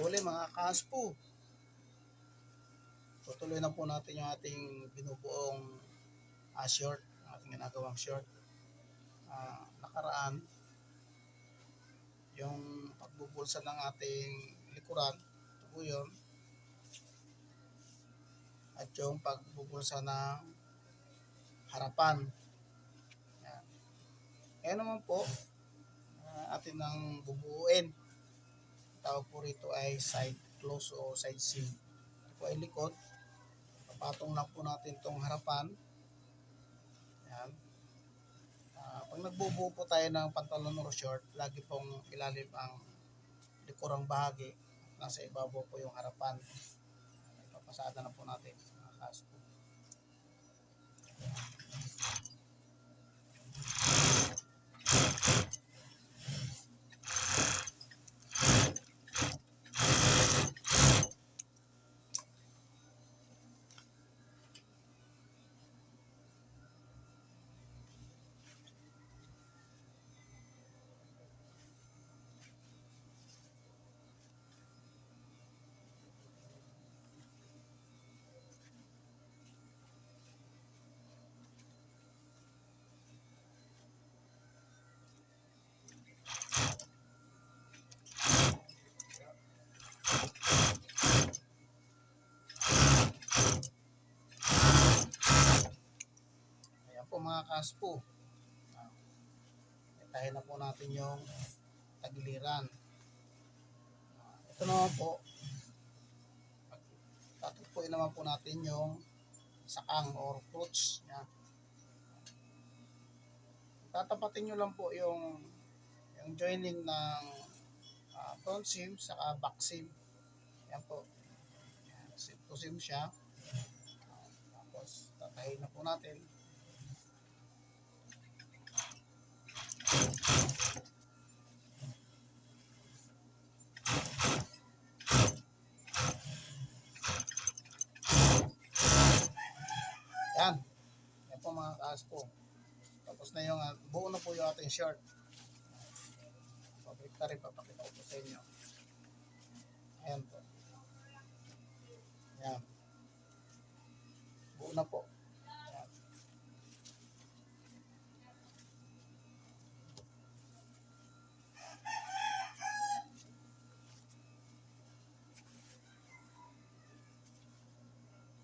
Huli mga kaspo. Tutuloy na po natin yung ating binubuong ah, short, ang ating ginagawang short. Ah, nakaraan, yung pagbubulsa ng ating likuran, ito yun. At yung pagbubulsa ng harapan. Yan. Ngayon naman po, ah, atin nang bubuuin. Tawag po rito ay side close o side seam. Ito po ay likod. Papatong lang po natin itong harapan. Yan. Ah, pag nagbubuo po tayo ng pantalon or short, lagi pong ilalim ang likurang bahagi. Nasa ibabaw po yung harapan. Ipapasada na po natin. Mga kaspo. Ayan po mga kaspo. Ah, Itahin na po natin yung tagiliran. Ah, Ito naman po. Tatagpuin naman po natin yung sakang or crotch. Yan. Tatapatin nyo lang po yung yung joining ng ah, front seam saka back seam. Yan po. Yan, seam to seam siya. Ah, Tapos tatahin na po natin. Yan. Yan po mga kaas po. Tapos na yung, ah, buo na po yung ating short. Rin, papakita ko po sa inyo. Ayan po. Yan. Buo na po. Yan.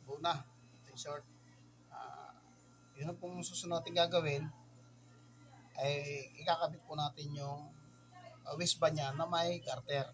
Buo na. Ating short. Ah, yun ang pong susunod natin gagawin ay ikakabit po natin yung uh, waistband niya na may garter.